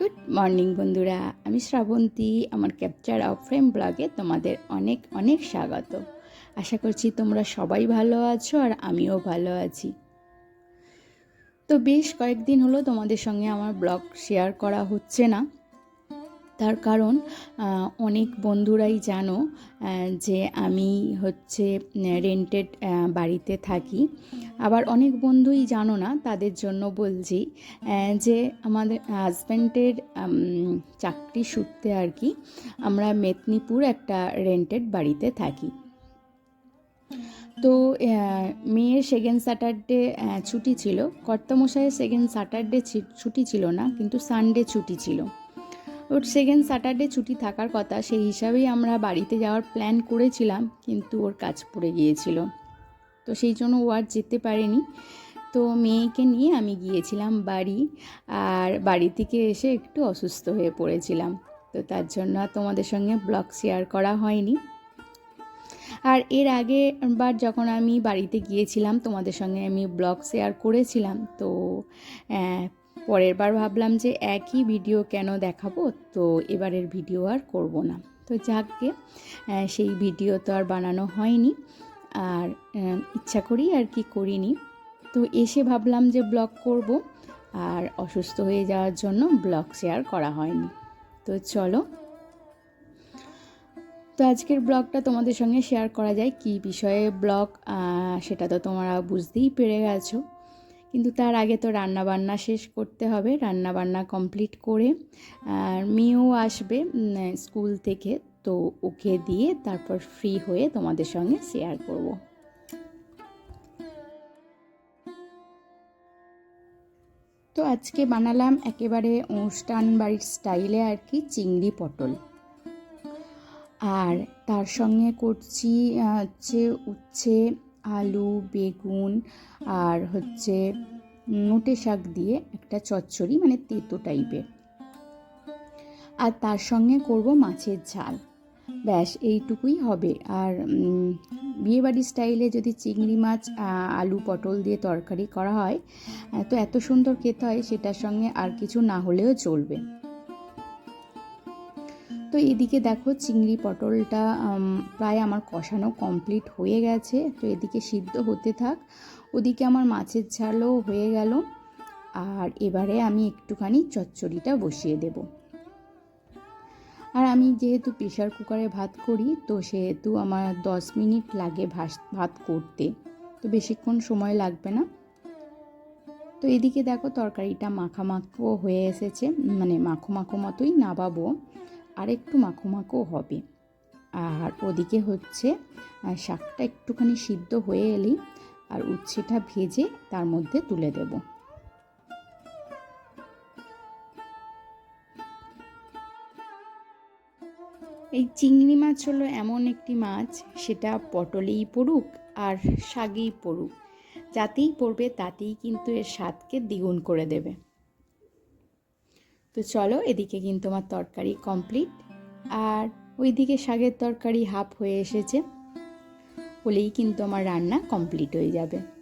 Good morning বন্ধুরা, আমি শ্রাবন্তী, আমার ক্যাপচার অফ ফ্রেম ব্লগে তোমাদের অনেক অনেক স্বাগত। আশা করছি তোমরা সবাই ভালো আছো আর আমিও ভালো আছি। তো বেশ কয়েকদিন হলো তোমাদের সঙ্গে আমার ব্লগ শেয়ার করা হচ্ছে না। তার কারণ অনেক বন্ধুরাই জানো যে আমি হচ্ছে রেন্টেড বাড়িতে থাকি। আবার অনেক বন্ধুই জানো না, তাদের জন্য বলছি যে আমাদের হাজব্যান্ডের চাকরি সূত্রে আর কি, আমরা মেদিনীপুর একটা রেন্টেড বাড়িতে থাকি। তো মেয়ের সেকেন্ড স্যাটারডে ছুটি ছিল। কর্তামশাইয়ের সেকেন্ড স্যাটারডে ছুটি ছিল না, কিন্তু সানডে ছুটি ছিল। ওর সেকেন্ড স্যাটারডে ছুটি থাকার কথা, সেই হিসাবেই আমরা বাড়িতে যাওয়ার প্ল্যান করেছিলাম, কিন্তু ওর কাজ পড়ে গিয়েছিল। তো সেই জন্য ও আর যেতে পারেনি। তো মেয়েকে নিয়ে আমি গিয়েছিলাম বাড়ি, আর বাড়ি থেকে এসে একটু অসুস্থ হয়ে পড়েছিলাম। তো তার জন্য আর তোমাদের সঙ্গে ব্লগ শেয়ার করা হয়নি। আর এর আগে বার যখন আমি বাড়িতে গিয়েছিলাম, তোমাদের সঙ্গে আমি ব্লগ শেয়ার করেছিলাম, তো পরের বার ভাবলাম যে একই ভিডিও কেন দেখাবো? তো এবারের ভিডিও আর করব না। তো আহ, সেই ভিডিও তো আর বানানো হয়নি। আর ইচ্ছা করি আর কি করিনি। তো এসে ভাবলাম যে ব্লগ করব। আর অসুস্থ হয়ে যাওয়ার জন্য ব্লগ শেয়ার করা হয়নি। তো চলো। তো আজকের ব্লগটা তোমাদের সঙ্গে শেয়ার করা যায় কী বিষয়ে ব্লগ সেটা তো তোমরা বুঝতেই পেরে গেছো। কিন্তু তার আগে তো রান্না বান্না শেষ করতে হবে রান্না বান্না কমপ্লিট করে। আর মেয়েও আসবে স্কুল থেকে, তো ওকে দিয়ে তারপর ফ্রি হয়ে তোমাদের সঙ্গে শেয়ার করব। তো আজকে বানালাম একেবারে অনুষ্ঠান বাড়ির স্টাইলে আর কি, চিংড়ি পটল। আর তার সঙ্গে করছি হচ্ছে উচ্ছে আলু, বেগুন আর হচ্ছে নোটে শাক দিয়ে একটা চচ্চড়ি মানে তেতো টাইপের। আর তার সঙ্গে করব মাছের ঝাল। ব্যাস, এইটুকুই হবে। আর বিয়েবাড়ি স্টাইলে যদি চিংড়ি মাছ আলু পটল দিয়ে তরকারি করা হয় তো এত সুন্দর খেতে হয়, সেটার সঙ্গে আর কিছু না হলেও চলবে। এদিকে দেখো চিংড়ি পটলটা প্রায় আমার কষানো কমপ্লিট হয়ে গেছে। তো এদিকে সিদ্ধ হতে থাক। ওদিকে আমার মাছের ঝালও হয়ে গেল। আর এবারে আমি একটুখানি চচ্চড়িটা বসিয়ে দেব। আর আমি যেহেতু প্রেশার কুকারে ভাত করি, তো সেহেতু আমার দশ মিনিট লাগে ভাস, ভাত করতে। তো বেশিক্ষণ সময় লাগবে না। তো এদিকে দেখো তরকারিটা মাখা মাখো হয়ে এসেছে। মানে মাখো মাখো মতোই নাবাবো। আর একটু মাখো মাখো হবে। আর ওদিকে হচ্ছে শাকটা একটুখানি সিদ্ধ হয়ে এলেই আর উচ্ছেটা ভেজে তার মধ্যে তুলে দেব। এই চিংড়ি মাছ হলো এমন একটি মাছ, সেটা পটলেই পড়ুক আর শাকেই পড়ুক। যাতেই পড়বে তাতেই কিন্তু এর স্বাদকে দ্বিগুণ করে দেবে। তো চলো এদিকে কিন্তু আমার তরকারি কমপ্লিট আর ওইদিকে শাকের তরকারি হাফ হয়ে এসেছে। হলেই কিন্তু আমার রান্না কমপ্লিট হয়ে যাবে।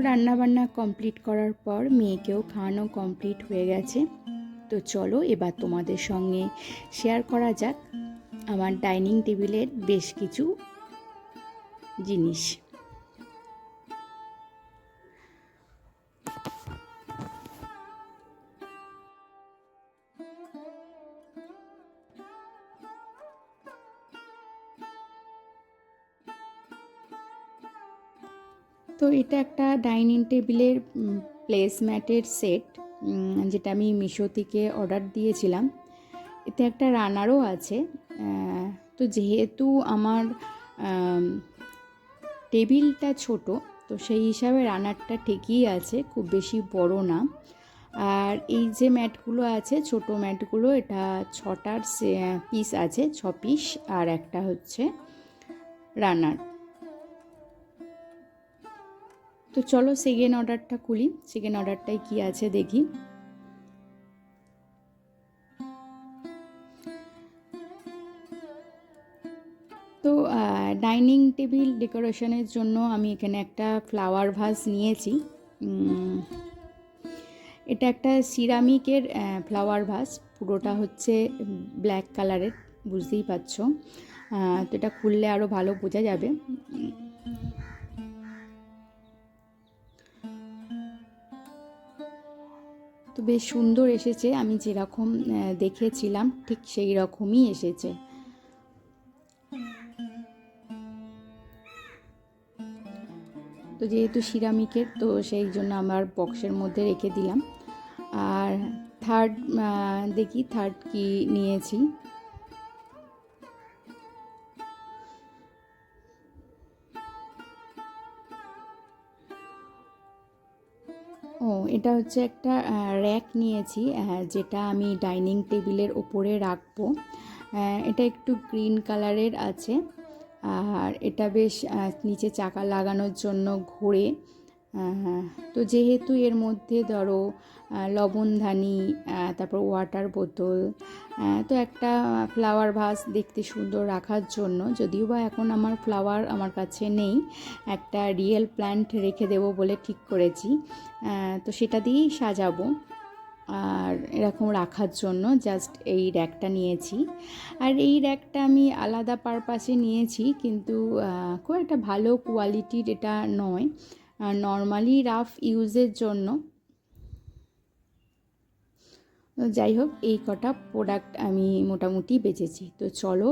তো রান্না বান্না কমপ্লিট করার পর মেয়েকেও খাওয়ানো কমপ্লিট হয়ে গেছে। তো চলো এবার তোমাদের সঙ্গে শেয়ার করা যাক আমার ডাইনিং টেবিলের বেশ কিছু জিনিস। তো এটা একটা ডাইনিং টেবিলের প্লেস ম্যাটের সেট যেটা আমি মিশো থেকে অর্ডার দিয়েছিলাম। এতে একটা রানারও আছে তো যেহেতু আমার টেবিলটা ছোট, তো সেই হিসাবে রানারটা ঠিকই আছে, খুব বেশি বড় না। আর এই যে ম্যাটগুলো আছে, ছোট ম্যাটগুলো, এটা ছটার পিস আছে, ছ পিস আর একটা হচ্ছে রানার তো চলো সেকেন্ড অর্ডারটা খুলি। সেকেন্ড অর্ডারটায় কি আছে দেখি। তো ডাইনিং টেবিল ডেকোরেশনের জন্য আমি এখানে একটা ফ্লাওয়ার ভাস নিয়েছি। এটা একটা সিরামিকের ফ্লাওয়ার ভাস পুরোটা হচ্ছে ব্ল্যাক কালারের বুঝতেই পারছ। তো এটা খুললে আরও ভালো বোঝা যাবে। তো বেশ সুন্দর এসেছে। আমি যেরকম দেখেছিলাম, ঠিক সেই রকমই এসেছে। তো যেহেতু সিরামিকের, তো সেই জন্য আমার বক্সের মধ্যে রেখে দিলাম। আর থার্ড দেখি থার্ড কি নিয়েছি। এটা হচ্ছে একটা র্যাক নিয়েছি যেটা আমি ডাইনিং টেবিলের ওপরে রাখব। এটা একটু গ্রিন কালারের আছে। আর এটা বেশ নিচে চাকা লাগানোর জন্য ঘোরে। তো যেহেতু এর মধ্যে ধরো লবণধানি তারপর ওয়াটার বোতল তো একটা ফ্লাওয়ার ভাস দেখতে সুন্দর রাখার জন্য যদিও বা এখন আমার ফ্লাওয়ার আমার কাছে নেই, একটা রিয়েল প্ল্যান্ট রেখে দেবো বলে ঠিক করেছি তো সেটা দিয়েই সাজাবো। আর এরকম রাখার জন্য জাস্ট এই র্যাকটা নিয়েছি। আর এই র্যাকটা আমি আলাদা পারপাসে নিয়েছি, কিন্তু খুব একটা ভালো কোয়ালিটির এটা নয়। নর্মালি রাফ ইউজের জন্য যাই হোক, এই কটা প্রোডাক্ট আমি মোটামুটি বেচেছি। তো চলো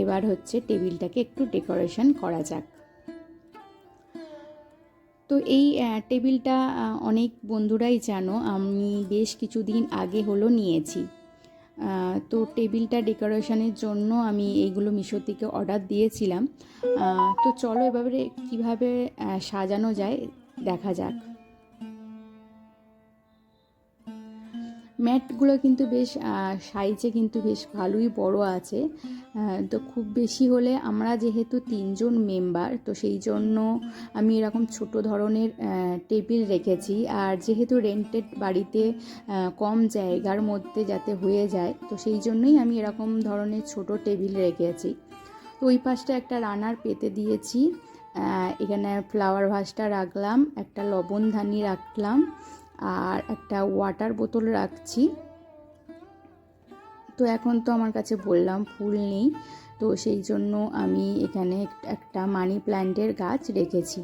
এবার হচ্ছে টেবিলটাকে একটু ডেকোরেশন করা যাক। তো এই টেবিলটা অনেক বন্ধুরাই জানো, আমি বেশ কিছুদিন আগে হলো নিয়েছি। তো টেবিলটা ডেকোরেশনের জন্য আমি এইগুলো মিশো থেকে অর্ডার দিয়েছিলাম। তো চলো এভাবে কীভাবে সাজানো যায় দেখা যাক। ম্যাটগুলো কিন্তু বেশ সাইজে কিন্তু বেশ ভালোই বড় আছে। তো খুব বেশি হলে আমরা যেহেতু তিনজন মেম্বার, তো সেই জন্য আমি এরকম ছোট ধরনের টেবিল রেখেছি। আর যেহেতু রেন্টেড বাড়িতে কম জায়গার মধ্যে যাতে হয়ে যায়, তো সেই জন্যই আমি এরকম ধরনের ছোট টেবিল রেখেছি। তো ওই পাশটা একটা রানার পেতে দিয়েছি। এখানে ফ্লাওয়ার ভাসটা রাখলাম, একটা লবণধানি রাখলাম। আর একটা ওয়াটার বোতল রাখছি। তো এখন তো আমার কাছে বললাম ফুল নেই, তো সেই জন্য আমি এখানে একটা মানি প্ল্যান্টের গাছ রেখেছি।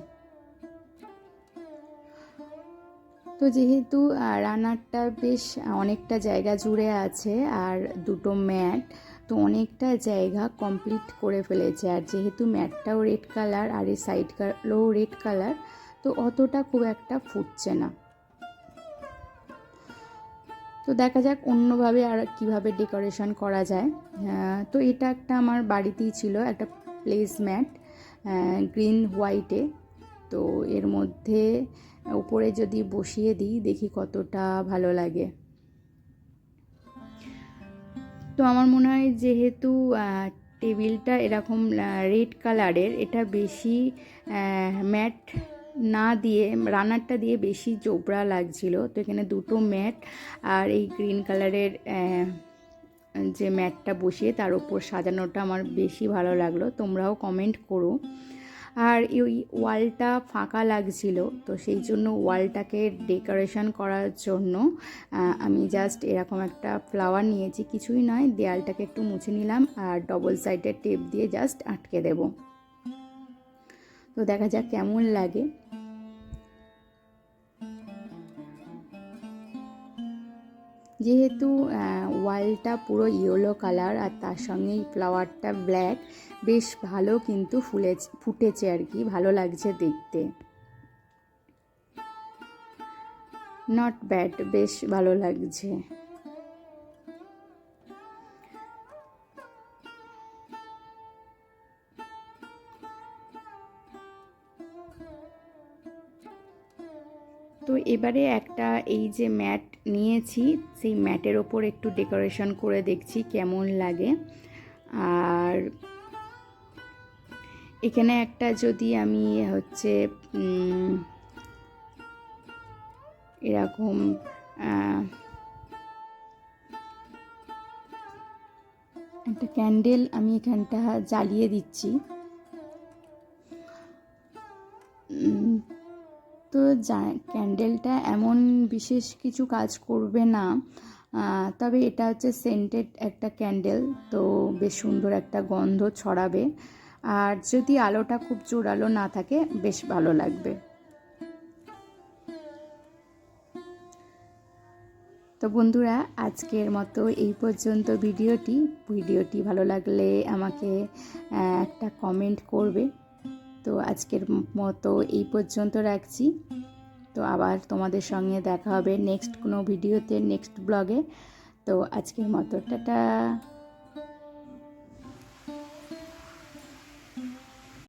তো যেহেতু রানারটা বেশ অনেকটা জায়গা জুড়ে আছে আর দুটো ম্যাট, তো অনেকটা জায়গা কমপ্লিট করে ফেলেছে। আর যেহেতু ম্যাটটাও রেড কালার আর এই সাইডগুলোও রেড কালার তো অতটা খুব একটা ফুটছে না। তো দেখা যাক অন্যভাবে আর কীভাবে ডেকোরেশন করা যায়। তো এটা একটা আমার বাড়িতেই ছিল, একটা প্লেস ম্যাট গ্রিন হোয়াইটে তো এর মধ্যে উপরে যদি বসিয়ে দিই, দেখি কতটা ভালো লাগে। তো আমার মনে হয় যেহেতু টেবিলটা এরকম রেড কালারের এটা বেশি ম্যাট না দিয়ে রানারটা দিয়ে বেশি জোবরা লাগছিল। তো এখানে দুটো ম্যাট আর এই গ্রিন কালারের যে ম্যাটটা বসিয়ে তার উপর সাজানোটা আমার বেশি ভালো লাগল। তোমরাও কমেন্ট করো। আর এই ওয়ালটা ফাঁকা লাগছিল, তো সেই জন্য ওয়ালটাকে ডেকোরেশন করার জন্য আমি জাস্ট এরকম একটা ফ্লাওয়ার নিয়েছি। কিছুই নয়, দেয়ালটাকে একটু মুছে নিলাম আর ডবল সাইডের টেপ দিয়ে জাস্ট আটকে দেব। তো দেখা যাক কেমন লাগে। যেহেতু ওয়ালটা পুরো ইয়েলো কালার আর তার সঙ্গে ফ্লাওয়ারটা ব্ল্যাক, বেশ ভালো কিন্তু ফুলে ফুটেছে আর কি, ভালো লাগছে দেখতে। নট ব্যাড বেশ ভালো লাগছে। এবারে একটা এই যে ম্যাট নিয়েছি, সেই ম্যাটের ওপর একটু ডেকোরেশন করে দেখছি কেমন লাগে। আর এখানে একটা যদি আমি হচ্ছে এরকম একটা ক্যান্ডেল আমি এখানটা জ্বালিয়ে দিচ্ছি। ক্যান্ডেলটা এমন বিশেষ কিছু কাজ করবে না। তবে এটা হচ্ছে সেন্টেড একটা ক্যান্ডেল তো বেশ সুন্দর একটা গন্ধ ছড়াবে। আর যদি আলোটা খুব জোরালো না থাকে, বেশ ভালো লাগবে। তো বন্ধুরা, আজকের মতো এই পর্যন্ত ভিডিওটি। ভিডিওটি ভালো লাগলে আমাকে একটা কমেন্ট করবে। তো আজকের মতো এই পর্যন্ত রাখছি। তো আবার তোমাদের সঙ্গে দেখা হবে নেক্সট কোনো ভিডিওতে নেক্সট ব্লগে তো আজকের মতো, টাটা!